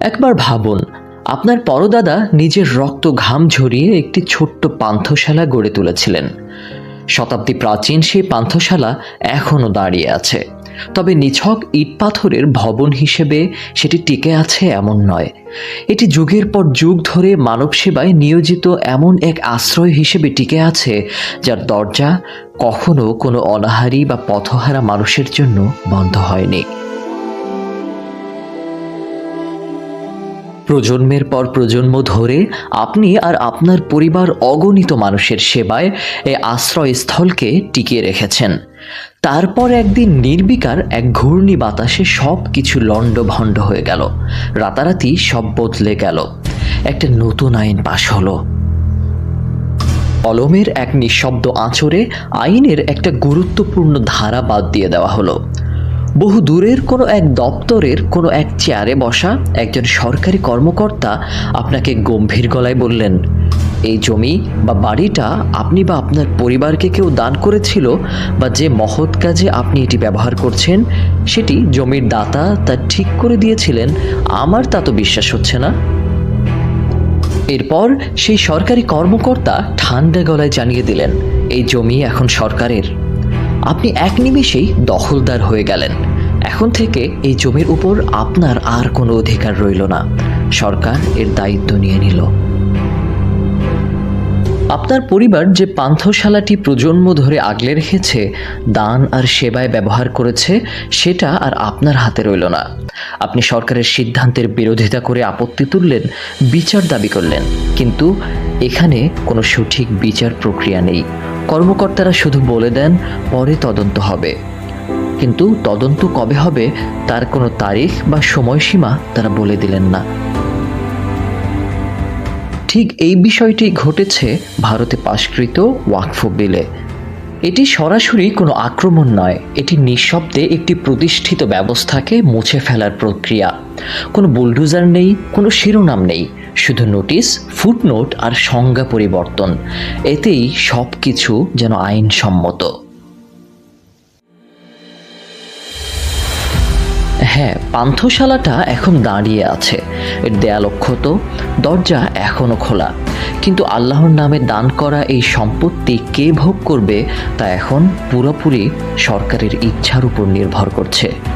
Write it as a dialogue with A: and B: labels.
A: একবার ভাবুন, আপনার পরদাদা নিজের রক্ত ঘাম ঝরিয়ে একটি ছোট্ট পান্থশালা গড়ে তুলেছিলেন। শতাব্দী প্রাচীন সেই পান্থশালা এখনও দাঁড়িয়ে আছে। তবে নিছক ইট পাথরের ভবন হিসেবে সেটি টিকে আছে এমন নয়। এটি যুগের পর যুগ ধরে মানব সেবায় নিয়োজিত এমন এক আশ্রয় হিসেবে টিকে আছে, যার দরজা কখনো কোনো অনাহারী বা পথহারা মানুষের জন্য বন্ধ হয়নি। প্রজন্মের পর প্রজন্ম ধরে আপনি আর আপনার পরিবার অগণিত মানুষের সেবায় এ আশ্রয়স্থলকে টিকিয়ে রেখেছেন। তারপর একদিন নির্বিকার এক ঘূর্ণি বাতাসে সব কিছু লণ্ডভণ্ড হয়ে গেল। রাতারাতি সব বদলে গেল। একটা নতুন আইন পাশ হলো। কলমের এক নিঃশব্দ আঁচড়ে আইনের একটা গুরুত্বপূর্ণ ধারা বাদ দিয়ে দেওয়া হলো। বহু দূরের কোনো এক দপ্তরের কোনো এক চেয়ারে বসা একজন সরকারি কর্মকর্তা আপনাকে গম্ভীর গলায় বললেন, এই জমি বা বাড়িটা আপনি বা আপনার পরিবারকে কেউ দান করেছিল বা যে মহৎ কাজে আপনি এটি ব্যবহার করছেন, সেটি জমির দাতা তা ঠিক করে দিয়েছিলেন, আমার তা তো বিশ্বাস হচ্ছে না? এরপর সেই সরকারি কর্মকর্তা ঠান্ডা গলায় জানিয়ে দিলেন, এই জমি এখন সরকারের। আপনি এক নিমিষেই দখলদার হয়ে গেলেন। এখন থেকে এই জমির উপর আপনার আর কোনো অধিকার রইল না। সরকার এর দায়িত্ব নিয়ে নিল। আপনার পরিবার যে পান্থশালাটি প্রজন্ম ধরে আগলে রেখেছে, দান আর সেবায় ব্যবহার করেছে, সেটা আর আপনার হাতে রইল না। আপনি সরকারের সিদ্ধান্তের বিরোধিতা করে আপত্তি তুললেন, বিচার দাবি করলেন। কিন্তু এখানে কোনো সঠিক বিচার প্রক্রিয়া নেই। কর্মকর্তারা শুধু বলে দেন, পরে তদন্ত হবে। কিন্তু তদন্ত কবে হবে, তার কোনো তারিখ বা সময়সীমা তারা বলে দিলেন না। ঠিক এই বিষয়টি ঘটেছে ভারতে পাশকৃত ওয়াকফ বিলে। এটি সরাসরি কোনো আক্রমণ নয়, এটি নিঃশব্দে একটি প্রতিষ্ঠিত ব্যবস্থাকে মুছে ফেলার প্রক্রিয়া। কোনো বুলডুজার নেই, কোনো শিরোনাম নেই। শুধু নোটিশ ফুটনোট আর সংজ্ঞা পরিবর্তন। এতেই সব কিছু যেন আইনসম্মত। হ্যাঁ পান্থশালাটা এখন দাঁড়িয়ে আছে। এর দেয়াল অক্ষত, দরজা এখনও খোলা। কিন্তু আল্লাহর নামে দান করা এই সম্পত্তি কে ভোগ করবে তা এখন পুরোপুরি সরকারের ইচ্ছার উপর নির্ভর করছে।